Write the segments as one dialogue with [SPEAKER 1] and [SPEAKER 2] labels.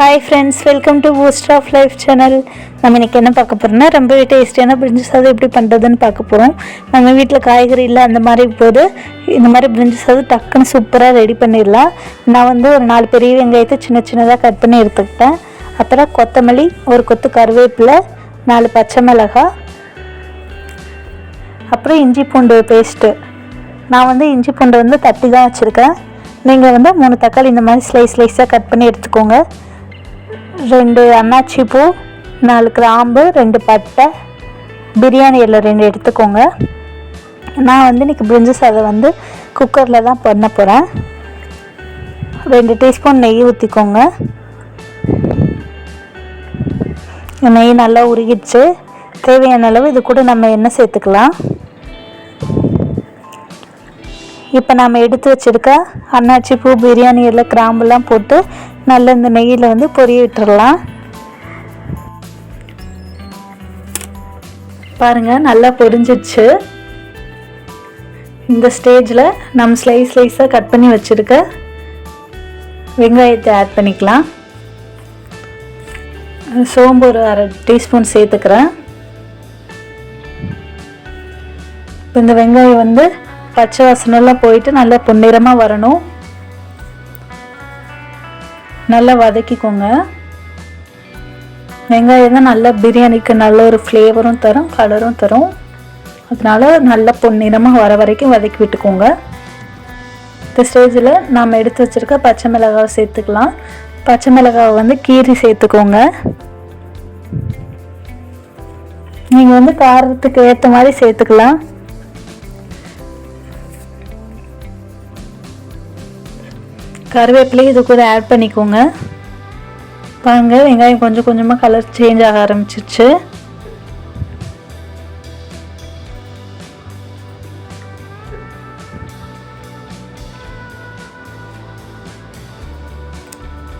[SPEAKER 1] Hi friends welcome to boost of life channel நம்ம இன்னைக்கு என்ன பார்க்க போகிறோம்னா ரொம்பவே டேஸ்டியான பிரிஞ்சு சாதம் எப்படி பண்ணுறதுன்னு பார்க்க போகிறோம் நம்ம வீட்டில் காய்கறி இல்லை அந்த மாதிரி போது இந்த மாதிரி பிரிஞ்சு சாதம் டக்குன்னு சூப்பராக ரெடி பண்ணிடலாம். நான் வந்து ஒரு நாலு பெரிய வெங்காயத்தை சின்ன சின்னதாக கட் பண்ணி எடுத்துக்கிட்டேன். அப்புறம் கொத்தமல்லி ஒரு கொத்து கருவேப்பிலை நாலு பச்சை மிளகாய் அப்புறம் இஞ்சி பூண்டு பேஸ்ட்டு நான் வந்து இஞ்சி பூண்டு வந்து தட்டி தான் வச்சுருக்கேன். நீங்கள் வந்து மூணு தக்காளி இந்த மாதிரி ஸ்லைஸ் ஸ்லைஸாக கட் பண்ணி எடுத்துக்கோங்க. ரெண்டு அன்னாச்சி பூ நாலு கிராம்பு ரெண்டு பட்டை. பிரியாணி இலை ரெண்டு எடுத்துக்கோங்க. நான் வந்து இன்றைக்கி பிரிஞ்சு சாதம் வந்து குக்கரில் தான் பண்ண போகிறேன் ரெண்டு டீஸ்பூன் நெய் ஊற்றிக்கோங்க நெய் நல்லா உருகிடுச்சு. தேவையான அளவு இது கூட நம்ம எண்ணெய் சேர்த்துக்கலாம். இப்போ நம்ம எடுத்து வச்சுருக்க அன்னாச்சி பூ பிரியாணி எல்லாம் கிராம்புலாம் போட்டு நல்லா இந்த நெய்யில் வந்து பொரிய விட்டுறலாம். பாருங்கள் நல்லா பொரிஞ்சிடுச்சு இந்த ஸ்டேஜில் நம்ம ஸ்லைஸ் ஸ்லைஸாக கட் பண்ணி வச்சுருக்க வெங்காயத்தை ஆட் பண்ணிக்கலாம். சோம்பு ஒரு அரை டீஸ்பூன் சேர்த்துக்கிறேன். இப்போ இந்த வெங்காயம் வந்து பச்சை வாசனெல்லாம் போயிட்டு நல்லா பொன்னிறமாக வரணும். நல்லா வதக்கிக்கோங்க. வெங்காயம் தான் நல்லா பிரியாணிக்கு நல்ல ஒரு ஃப்ளேவரும் தரும் கலரும் தரும். அதனால நல்லா பொன்னிறமாக வர வரைக்கும் வதக்கி விட்டுக்கோங்க. இந்த ஸ்டேஜில் நாம் எடுத்து வச்சுருக்க பச்சை மிளகாவை சேர்த்துக்கலாம். பச்சை மிளகாவை வந்து கீரி சேர்த்துக்கோங்க. நீங்கள் வந்து காரத்துக்கு ஏற்ற மாதிரி சேர்த்துக்கலாம். கருவேப்பிலையும் இது கூட ஆட் பண்ணிக்கோங்க. பாருங்க வெங்காயம் கொஞ்சம் கொஞ்சமாக கலர் சேஞ்ச் ஆக ஆரம்பிச்சிருச்சு.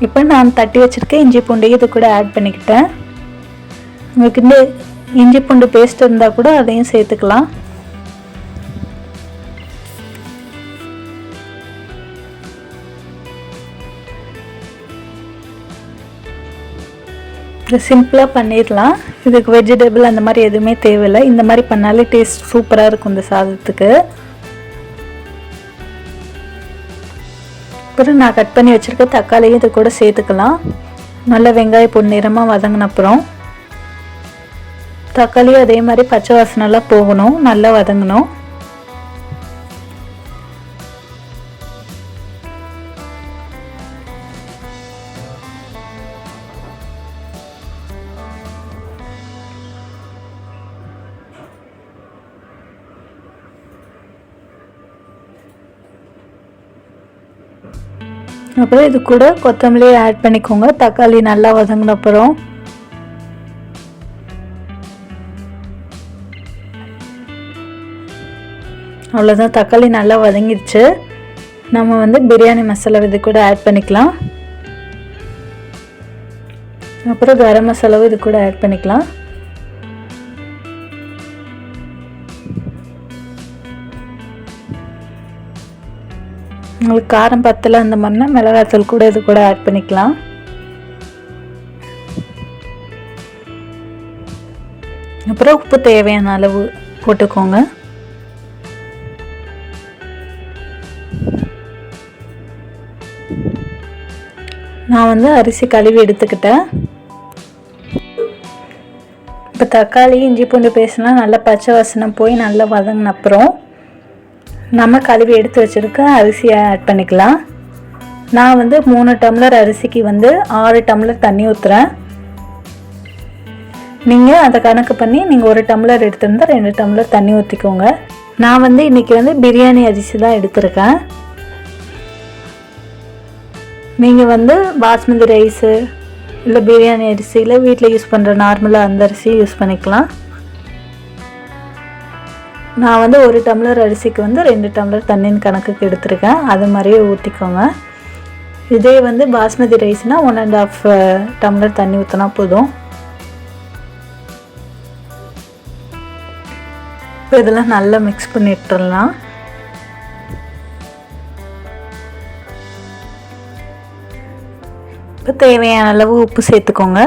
[SPEAKER 1] இப்போ நான் தட்டி வச்சுருக்கேன் இஞ்சி பூண்டையும் இது கூட ஆட் பண்ணிக்கிட்டேன். உங்களுக்கு இந்த இஞ்சி பூண்டு பேஸ்ட் இருந்தால் கூட அதையும் சேர்த்துக்கலாம். இது சிம்பிளாக பண்ணிடலாம் இதுக்கு வெஜிடபிள் அந்த மாதிரி எதுவுமே தேவையில்லை. இந்த மாதிரி பண்ணாலே டேஸ்ட் சூப்பராக இருக்கும் இந்த சாதத்துக்கு. அப்புறம் நான் கட் பண்ணி வச்சுருக்க தக்காளியும் இது கூட சேர்த்துக்கலாம். நல்ல வெங்காய பொன்னிறமாக வதங்கின அப்புறம். தக்காளியும் அதே மாதிரி பச்சை வாசனைலாம் போகணும். நல்லா வதங்கணும். அப்புறம் இது கூட கொத்தமல்லி ஆட் பண்ணிக்கோங்க. தக்காளி நல்லா வதங்கின அப்புறம். அவ்வளோதான் தக்காளி நல்லா வதங்கிடுச்சு. நம்ம வந்து பிரியாணி மசாலா இது கூட ஆட் பண்ணிக்கலாம். அப்புறம் கரம் மசாலாவும் இது கூட ஆட் பண்ணிக்கலாம். உங்களுக்கு காரம் பத்தில் அந்த மாதிரினா மிளகாத்தூள் கூட இது கூட ஆட் பண்ணிக்கலாம். அப்புறம் உப்பு தேவையான அளவு போட்டுக்கோங்க. நான் வந்து அரிசி கழுவி எடுத்துக்கிட்டேன். இப்போ தக்காளி இஞ்சி பூண்டு பேசினா நல்லா பச்சை வாசனை போய் நல்லா வதங்கின அப்புறம் நம்ம கழுவி எடுத்து வச்சுருக்க அரிசியை ஆட் பண்ணிக்கலாம். நான் வந்து மூணு டம்ளர் அரிசிக்கு வந்து ஆறு டம்ளர் தண்ணி ஊற்றுறேன் நீங்கள் அதை கணக்கு பண்ணி நீங்கள் ஒரு டம்ளர் எடுத்திருந்தால் ரெண்டு டம்ளர் தண்ணி ஊற்றிக்கோங்க நான் வந்து இன்றைக்கி வந்து பிரியாணி அரிசி தான் எடுத்திருக்கேன். நீங்கள் வந்து பாஸ்மதி ரைஸு இல்லை பிரியாணி அரிசி இல்லை வீட்டில் யூஸ் பண்ணுற நார்மலாக அந்த அரிசி யூஸ் பண்ணிக்கலாம். நான் வந்து ஒரு டம்ளர் அரிசிக்கு வந்து ரெண்டு டம்ளர் தண்ணின்னு கணக்குக்கு எடுத்திருக்கேன். அது மாதிரியே ஊற்றிக்கோங்க இதே வந்து பாஸ்மதி ரைஸ்னால் ஒன் அண்ட் ஆஃப் டம்ளர் தண்ணி ஊற்றினா போதும். இப்போ இதெல்லாம் நல்லா மிக்ஸ் பண்ணிட்டுலாம் இப்போ இப்போ தேவையான அளவு உப்பு சேர்த்துக்கோங்க.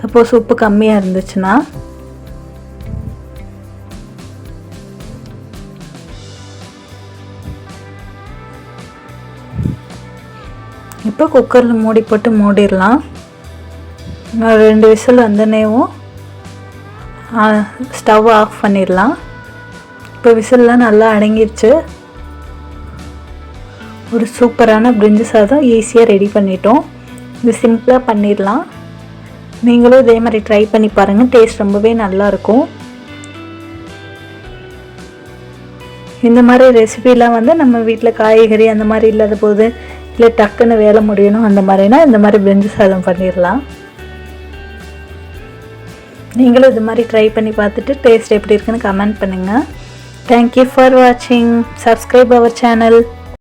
[SPEAKER 1] சப்போஸ் உப்பு கம்மியாக இருந்துச்சுன்னா. இப்போ குக்கரில் மூடி போட்டு மூடிடலாம். ரெண்டு விசில் வந்தனேவும் ஸ்டவ் ஆஃப் பண்ணிடலாம். இப்போ விசில்லாம் நல்லா அடங்கிடுச்சு. ஒரு சூப்பரான பிரிஞ்சு சாதம் ஈஸியாக ரெடி பண்ணிட்டோம். இது சிம்பிளாக பண்ணிடலாம். நீங்களும் இதே மாதிரி ட்ரை பண்ணி பாருங்கள் டேஸ்ட் ரொம்பவே நல்லாயிருக்கும். இந்த மாதிரி ரெசிபிலாம் வந்து நம்ம வீட்டில் காய்கறி அந்த மாதிரி இல்லாத போது இல்லை டக்குன்னு வேலை முடியணும் அந்த மாதிரினா இந்த மாதிரி பிரிஞ்சு சாதம் பண்ணிடலாம். நீங்களும் இது மாதிரி ட்ரை பண்ணி பார்த்துட்டு டேஸ்ட் எப்படி இருக்குன்னு கமெண்ட் பண்ணுங்கள் தேங்க்யூ ஃபார் வாட்சிங் சப்ஸ்கிரைப் அவர் சேனல்